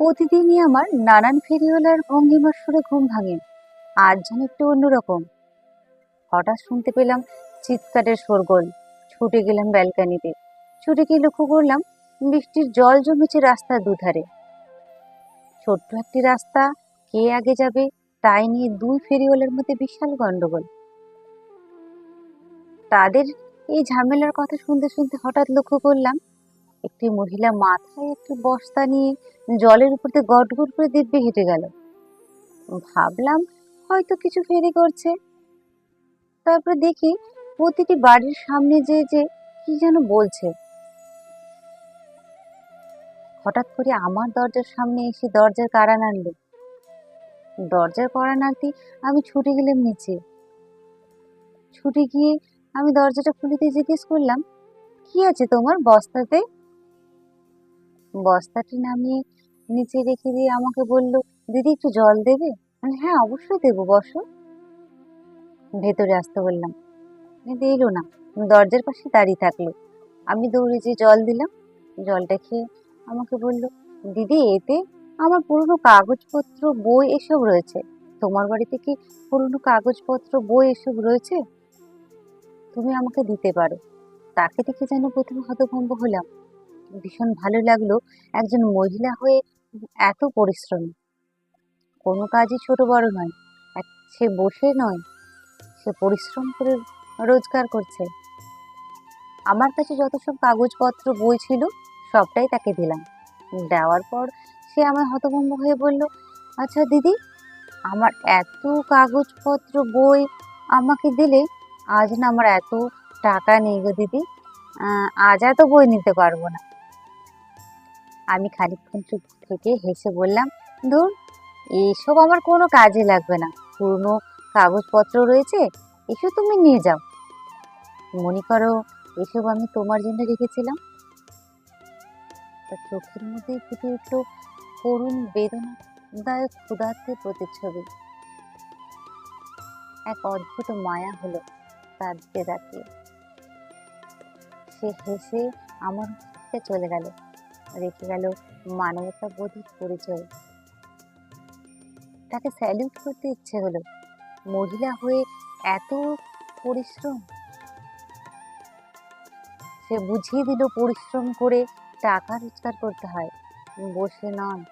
প্রতিদিনই আমার নানান ফেরিওয়ালার ভঙ্গিমার সুরে ঘুম ভাঙে। আজ যেন একটু অন্যরকম। হঠাৎ শুনতে পেলাম চিৎকারের শোরগোল। ছুটে গেলাম ব্যালকানিতে। ছুটে গিয়ে লক্ষ্য করলাম বৃষ্টির জল জমেছে রাস্তার দুধারে। ছোট্ট একটি রাস্তা, কে আগে যাবে তাই নিয়ে দুই ফেরিওয়ালার মধ্যে বিশাল গন্ডগোল। তাদের এই ঝামেলার কথা শুনতে শুনতে হঠাৎ লক্ষ্য করলাম একটি মহিলা মাথায় একটি বস্তা নিয়ে জলের উপর দিয়ে গটগট করে দিব্যে হেঁটে গেল। ভাবলাম হয়তো কিছু ফেরি করছে। তারপরে দেখি প্রতিটি বাড়ির সামনে যে যে কি যেন বলছে। হঠাৎ করে আমার দরজার সামনে এসে দরজার কাড়া নাড়লো দরজার কড়া নাড়তে আমি ছুটে গেলাম নিচে। ছুটে গিয়ে আমি দরজাটা খুলে দিয়ে জিজ্ঞেস করলাম, কি আছে তোমার বস্তাতে? বস্তাটি নামিয়ে নিচে রেখে দিয়ে আমাকে বলল, দিদি, একটু জল দেবে? আমি হ্যাঁ অবশ্যই দেবো, বসো। ভেতরে আসতে বললাম এলো না। দরজার পাশে দাঁড়িয়ে থাকল। আমি দৌড়ে যে জল দিলাম। জলটা খেয়ে আমাকে বলল, দিদি, এতে আমার পুরনো কাগজপত্র, বই এসব রয়েছে। তোমার বাড়িতে কি পুরনো কাগজপত্র, বই এসব রয়েছে? তুমি আমাকে দিতে পারো। তাকে দেখে যেন প্রথমে হতভম্ব হলাম। ভীষণ ভালো লাগল একজন মহিলা হয়ে এত পরিশ্রম। কোনো কাজই ছোট বড় নয় এক- সে বসে নয়, সে পরিশ্রম করে রোজগার করছে। আমার কাছে যত সব কাগজপত্র, বই ছিল, সবটাই তাকে দিলাম। দেওয়ার পর সে আমার হতভম্ব হয়ে বলল আচ্ছা দিদি, আমার এত কাগজপত্র, বই আমাকে দিলে আজ না আমার এত টাকা নেই গো দিদি। আজ এত বই নিতে পারব না। আমি খানিকক্ষণ চুপ থেকে হেসে বললাম, ধুর, এসব আমার কোনো কাজে লাগবে না। পুরনো কাগজপত্র রয়েছে এসব তুমি নিয়ে যাও। মনে করো এসব আমি তোমার জন্য রেখেছিলাম। তার চোখের মধ্যে ফুটে উঠল করুণ বেদনাদায়ক ক্ষুধার্তের প্রতিচ্ছবি। এক অদ্ভুত মায়া হলো তার দিকে তাকিয়ে সে হেসে আমার চলে গেল। রেখে গেল মানবতা বোধের পরিচয়। তাকে স্যালিউট করতে ইচ্ছে হলো। মহিলা হয়ে এত পরিশ্রম? সে বুঝিয়ে দিল পরিশ্রম করে টাকা রোজগার করতে হয়। বসে নয়